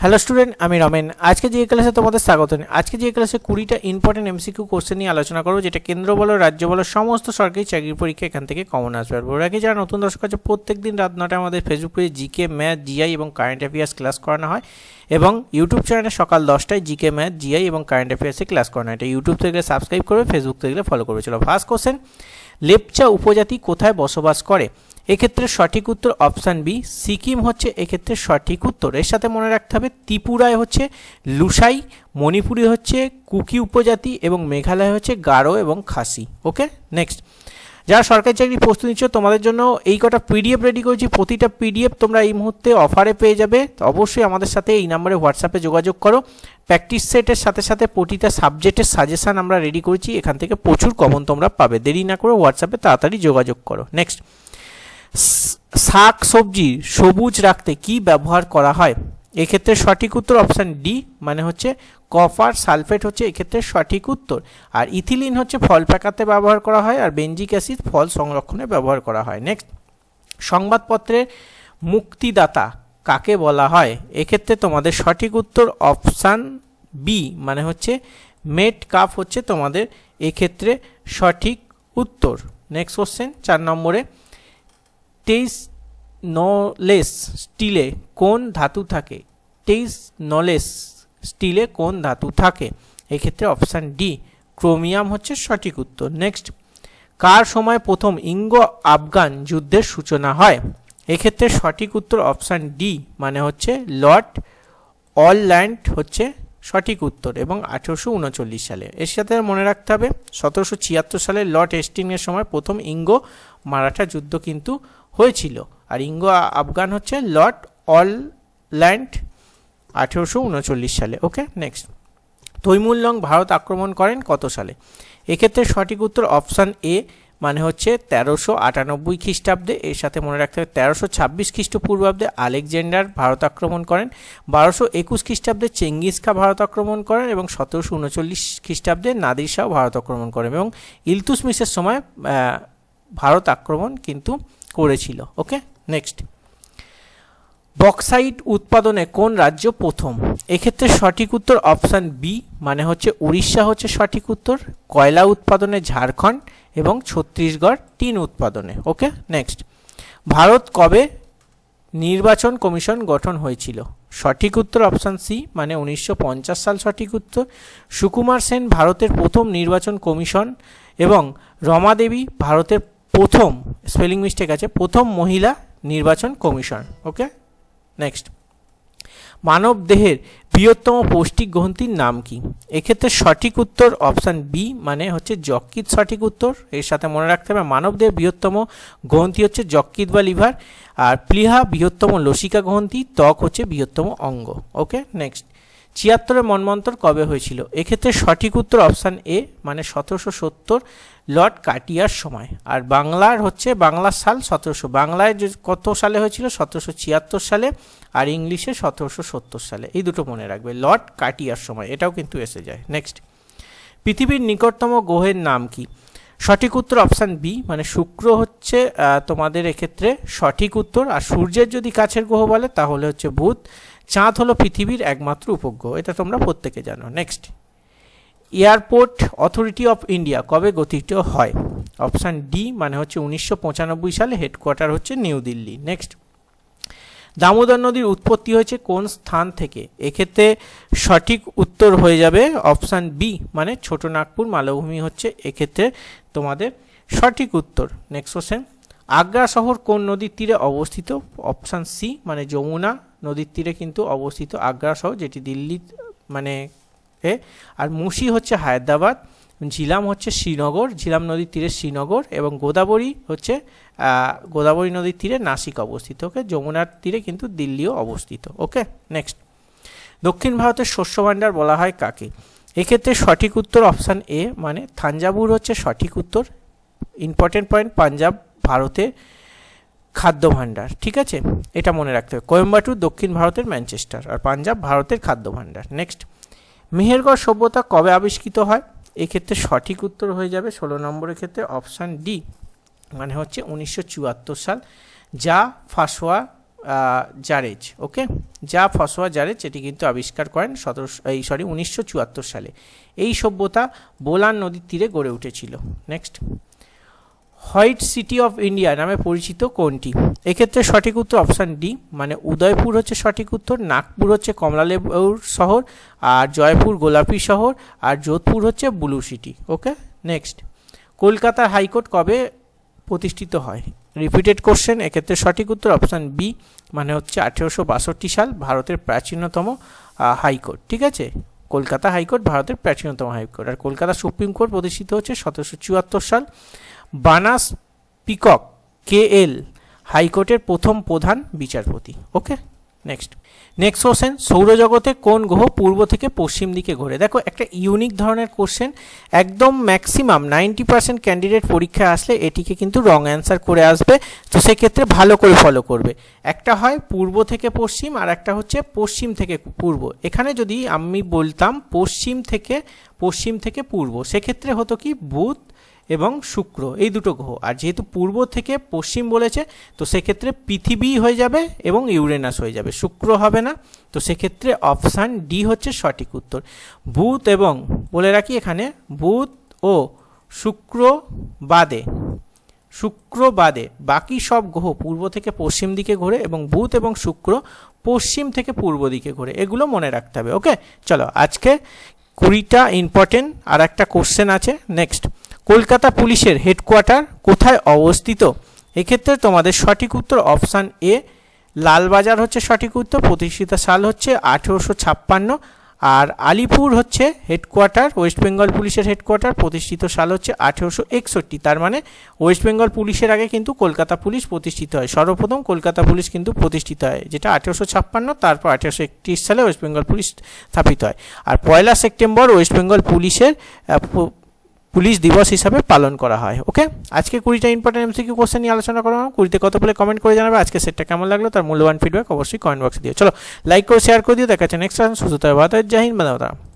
Hello student আমি রমেন। আজকে যে ক্লাসে তোমাদের স্বাগত আজকে যে ক্লাসে কুড়িটা ইম্পর্টেন্ট এমসিকিউ কোশ্চেন নিয়ে আলোচনা করব, যেটা কেন্দ্র বলো, রাজ্য বলো, সমস্ত সরকারি চাকরির পরীক্ষা এখান থেকে কমন আসবে। আর আগে যারা নতুন দর্শক আছে প্রত্যেক দিন রাত নটায় আমাদের ফেসবুক পেজে জিকে ম্যাথ জিআই এবং কারেন্ট অ্যাফেয়ার্স ক্লাস করানো হয় এবং ইউটিউব চ্যানেলে সকাল দশটায় জিকে ম্যাথ জিআই এবং কারেন্ট অ্যাফেয়ার্সে ক্লাস করানো হয়। এটা ইউটিউব থেকে সাবস্ক্রাইব করবে ফেসবুক থেকে ফলো করবে। চলো ফার্স্ট কোশ্চেন লেপচা উপজাতি কোথায় বসবাস করে? এক্ষেত্রে সঠিক উত্তর অপশান বি, সিকিম হচ্ছে এক্ষেত্রে সঠিক উত্তর। এর সাথে মনে রাখতে হবে, ত্রিপুরায় হচ্ছে লুসাই, মণিপুরি হচ্ছে কুকি উপজাতি এবং মেঘালয় হচ্ছে গারো এবং খাসি। ওকে? নেক্সট যারা সরকারি চাকরি প্রস্তুতি নিচ্ছ, তোমাদের জন্য এই কটা পিডিএফ রেডি করেছি। প্রতিটা পিডিএফ তোমরা এই মুহূর্তে অফারে পেয়ে যাবে। অবশ্যই আমাদের সাথে এই নাম্বারে হোয়াটসঅ্যাপে যোগাযোগ করো। প্র্যাকটিস সেটের সাথে সাথে প্রতিটা সাবজেক্টের সাজেশান আমরা রেডি করেছি। এখান থেকে প্রচুর কমন তোমরা পাবে। দেরি না করে হোয়াটসঅ্যাপে তাড়াতাড়ি যোগাযোগ করো। নেক্সট শাক, সবজি সবুজ রাখতে কি ব্যবহার করা হয়? এক্ষেত্রে সঠিক উত্তর অপশান ডি মানে হচ্ছে কপার সালফেট হচ্ছে এক্ষেত্রে সঠিক উত্তর। আর ইথিলিন হচ্ছে ফল পাকাতে ব্যবহার করা হয় আর বেঞ্জিক অ্যাসিড ফল সংরক্ষণে ব্যবহার করা হয়। নেক্সট সংবাদপত্রের মুক্তিদাতা কাকে বলা হয়? এক্ষেত্রে তোমাদের সঠিক উত্তর অপশান বি মানে হচ্ছে মেট কাপ হচ্ছে তোমাদের এক্ষেত্রে সঠিক উত্তর। নেক্সট কোশ্চেন চার নম্বরে, তেইশ নলেস স্টিলে কোন ধাতু থাকে? তেইশ নলেস স্টিলে কোন ধাতু থাকে? এক্ষেত্রে অপশান ডি, ক্রোমিয়াম হচ্ছে সঠিক উত্তর। নেক্সট, কার সময় প্রথম ইঙ্গো আফগান যুদ্ধের সূচনা হয়? এক্ষেত্রে সঠিক উত্তর অপশান ডি মানে হচ্ছে লর্ড অল ল্যান্ড হচ্ছে সঠিক উত্তর এবং আঠেরোশো উনচল্লিশ সালে। এর সাথে মনে রাখতে হবে, সতেরোশো ছিয়াত্তর সালে লর্ড হেস্টিংয়ের সময় প্রথম ইঙ্গো মারাঠা যুদ্ধ কিন্তু হয়েছিল। আর ইঙ্গো আফগান হচ্ছে লর্ড অল ল্যান্ড আঠেরোশো উনচল্লিশ সালে। Okay, next. তৈমুল্লং ভারত আক্রমণ করেন কত সালে? এক্ষেত্রে সঠিক উত্তর অপশান এ মানে হচ্ছে তেরোশো আটানব্বই খ্রিস্টাব্দে। এর সাথে মনে রাখতে হবে, তেরোশো ছাব্বিশ খ্রিস্টপূর্বাব্দে আলেকজান্ডার ভারত আক্রমণ করেন, বারোশো একুশ খ্রিস্টাব্দে চেঙ্গিস খা ভারত আক্রমণ করেন এবং সতেরোশো উনচল্লিশ খ্রিস্টাব্দে নাদির শাহ ভারত আক্রমণ করেন এবং ইলতুসমিসের সময় ভারত আক্রমণ কিন্তু করেছিল। ওকে? নেক্সট বক্সাইট উৎপাদনে কোন রাজ্য প্রথম? এক্ষেত্রে সঠিক উত্তর অপশান বি মানে হচ্ছে উড়িষ্যা হচ্ছে সঠিক উত্তর, কয়লা উৎপাদনে ঝাড়খণ্ড এবং ছত্তিশগড় টিন উৎপাদনে। ওকে নেক্সট ভারত কবে নির্বাচন কমিশন গঠন হয়েছিল? সঠিক উত্তর অপশান সি মানে উনিশশো পঞ্চাশ সাল সঠিক উত্তর। সুকুমার সেন ভারতের প্রথম নির্বাচন কমিশন এবং রমা দেবী ভারতের প্রথম স্পেলিং মিস্টেক আছে, প্রথম মহিলা নির্বাচন কমিশন, ওকে? নেক্সট মানব দেহের বৃহত্তম পৌষ্টিক গ্রন্থির নাম কি? এক্ষেত্রে সঠিক উত্তর অপশান বি মানে হচ্ছে যকৃত সঠিক উত্তর। এর সাথে মনে রাখতে হবে, মানব দেহের বৃহত্তম গ্রন্থি হচ্ছে যকৃত বা লিভার, আর প্লিহা বৃহত্তম লসিকা গ্রন্থি, ত্বক হচ্ছে বৃহত্তম অঙ্গ, ওকে? নেক্সট ছিয়াত্তরের মনমন্তর কবে হয়েছিল? এক্ষেত্রে সঠিক উত্তর অপশান এ মানে সতেরোশো সত্তর, লর্ড কাটিয়ার সময়। আর বাংলার হচ্ছে বাংলার সাল সতেরোশো। বাংলায় কত সালে হয়েছিল? সতেরোশো ছিয়াত্তর সালে আর ইংলিশে সতেরোশো সত্তর সালে। এই দুটো মনে রাখবে। লর্ড কাটিয়ার সময়। এটাও কিন্তু এসে যায়। নেক্সট পৃথিবীর নিকটতম গ্রহের নাম কি? সঠিক উত্তর অপশান বি মানে শুক্র হচ্ছে তোমাদের এক্ষেত্রে সঠিক উত্তর। আর সূর্যের যদি কাছের গ্রহ বলে, তাহলে হচ্ছে বুধ। চাঁদ হলো পৃথিবীর একমাত্র উপগ্রহ, এটা তোমরা প্রত্যেকে জানো। Next airport authority of India কবে গঠিত হয়? অপশান ডি মানে হচ্ছে উনিশশো পঁচানব্বই সালে হেডকোয়ার্টার হচ্ছে নিউ দিল্লি নেক্সট দামোদর নদীর উৎপত্তি হয়েছে কোন স্থান থেকে? এক্ষেত্রে সঠিক উত্তর হয়ে যাবে অপশান বি মানে ছোট নাগপুর, মালভূমি হচ্ছে এক্ষেত্রে তোমাদের সঠিক উত্তর। নেক্সট কোশ্চেন আগ্রা শহর কোন নদীর তীরে অবস্থিত? অপশান সি মানে যমুনা নদীর তীরে কিন্তু অবস্থিত আগ্রা শহর যেটি দিল্লি মানে এ, আর মুসি হচ্ছে হায়দ্রাবাদ, ঝিলাম হচ্ছে শ্রীনগর, ঝিলাম নদীর তীরে শ্রীনগর এবং গোদাবরী হচ্ছে গোদাবরী নদীর তীরে নাসিক অবস্থিত, ওকে? যমুনার তীরে কিন্তু দিল্লিও অবস্থিত, ওকে? নেক্সট। দক্ষিণ ভারতের শস্য ভাণ্ডার বলা হয় কাকে? এক্ষেত্রে সঠিক উত্তর অপশান এ মানে থাঞ্জাবুর হচ্ছে সঠিক উত্তর। ইম্পর্টেন্ট পয়েন্ট, পাঞ্জাব ভারতের খাদ্য ভাণ্ডার ঠিক আছে? এটা মনে রাখতে হবে। কোয়েম্বাটুর দক্ষিণ ভারতের ম্যানচেস্টার আর পাঞ্জাব ভারতের খাদ্য ভাণ্ডার নেক্সট মেহেরগড় সভ্যতা কবে আবিষ্কৃত হয়? এক্ষেত্রে সঠিক উত্তর হয়ে যাবে ষোলো নম্বরের ক্ষেত্রে অপশান ডি মানে হচ্ছে উনিশশো চুয়াত্তর সাল। যা ফাঁসোয়া জারেজ, ওকে? যা ফসোয়া, জারেজ, এটি কিন্তু আবিষ্কার করেন সতেরোশো, এই, সরি, উনিশশো চুয়াত্তর সালে। এই সভ্যতা বোলান নদীর তীরে গড়ে উঠেছিল। Next white city of India নামে পরিচিত কোনটি? এক্ষেত্রে সঠিক উত্তর অপশান ডি মানে উদয়পুর হচ্ছে সঠিক উত্তর, নাগপুর হচ্ছে কমলালেবুর শহর, আর জয়পুর গোলাপি শহর, আর যোধপুর হচ্ছে ব্লু সিটি। Okay, next. কলকাতার হাইকোর্ট কবে প্রতিষ্ঠিত হয়? রিপিটেড কোশ্চেন, এক্ষেত্রে সঠিক উত্তর অপশান বি মানে হচ্ছে আঠেরোশো বাষট্টি সাল, ভারতের প্রাচীনতম হাইকোর্ট। ঠিক আছে? কলকাতা হাইকোর্ট, ভারতের প্রাচীনতম হাইকোর্ট। আর কলকাতা সুপ্রিম কোর্ট প্রতিষ্ঠিত হচ্ছে সতেরোশো চুয়াত্তর সাল বানাস পিকক, কে এল, হাইকোর্টের প্রথম প্রধান বিচারপতি। Okay, next. নেক্সট কোশ্চেন, সৌরজগতে কোন গ্রহ পূর্ব থেকে পশ্চিম দিকে ঘোরে? দেখো, একটা ইউনিক ধরনের কোশ্চেন, একদম ম্যাক্সিমাম, নাইনটি পার্সেন্ট ক্যান্ডিডেট পরীক্ষায় আসলে এটিকে কিন্তু রং অ্যান্সার করে আসবে, তো সেক্ষেত্রে ভালো করে ফলো করবে। একটা হয় পূর্ব থেকে পশ্চিম, আর একটা হচ্ছে পশ্চিম থেকে পূর্ব। এখানে যদি আমি বলতাম পশ্চিম থেকে পশ্চিম থেকে পূর্ব, সেক্ষেত্রে হতো কি, বুধ এবং শুক্র, এই দুটো গ্রহ। আর যেহেতু পূর্ব থেকে পশ্চিম বলেছে, তো সেক্ষেত্রে পৃথিবী হয়ে যাবে এবং ইউরেনাস হয়ে যাবে। শুক্র হবে না, তো সেক্ষেত্রে অপশান ডি হচ্ছে সঠিক উত্তর। বুধ এবং, বলে রাখি এখানে, বুধ ও শুক্র বাদে শুক্র বাদে বাকি সব গ্রহ পূর্ব থেকে পশ্চিম দিকে ঘোরে এবং বুধ এবং শুক্র পশ্চিম থেকে পূর্ব দিকে ঘোরে। এগুলো মনে রাখতে হবে, ওকে? চলো, আজকে কুড়িটা ইম্পর্টেন্ট আর একটা কোশ্চেন আছে। নেক্সট কলকাতা পুলিশের হেডকোয়ার্টার কোথায় অবস্থিত? এক্ষেত্রে তোমাদের সঠিক উত্তর অপশান এ, লালবাজার হচ্ছে সঠিক উত্তর, প্রতিষ্ঠিত সাল হচ্ছে আঠেরোশো ছাপ্পান্ন আর আলিপুর হচ্ছে হেডকোয়ার্টার, ওয়েস্ট বেঙ্গল পুলিশের হেডকোয়ার্টার, প্রতিষ্ঠিত সাল হচ্ছে আঠেরোশো একষট্টি, তার মানে ওয়েস্ট বেঙ্গল পুলিশের আগে কিন্তু কলকাতা পুলিশ প্রতিষ্ঠিত হয়। সর্বপ্রথম কলকাতা পুলিশ কিন্তু প্রতিষ্ঠিত হয়, যেটা আঠেরোশো ছাপ্পান্ন, তারপর আঠেরোশো একত্রিশ সালে ওয়েস্ট বেঙ্গল পুলিশ স্থাপিত হয়। আর পয়লা সেপ্টেম্বর ওয়েস্ট বেঙ্গল পুলিশের পুলিশ দিবস হিসাবে পালন করা হয় ওকে আজকে কুড়িটা ইম্পর্টেন্ট এমসিকিউ কোশ্চেন নিয়ে আলোচনা করা হয় কুড়িতে কত বলে কমেন্ট করে জানাবে, আজকে সেটটা কেমন লাগল তার মূল্যবান ফিডব্যাক অবশ্যই কমেন্ট বক্সে দিও। চলো লাইক করে শেয়ার করে দিও, দেখাচ্ছে নেক্সট সুস্থতা ভারতের জাহিন বাদাম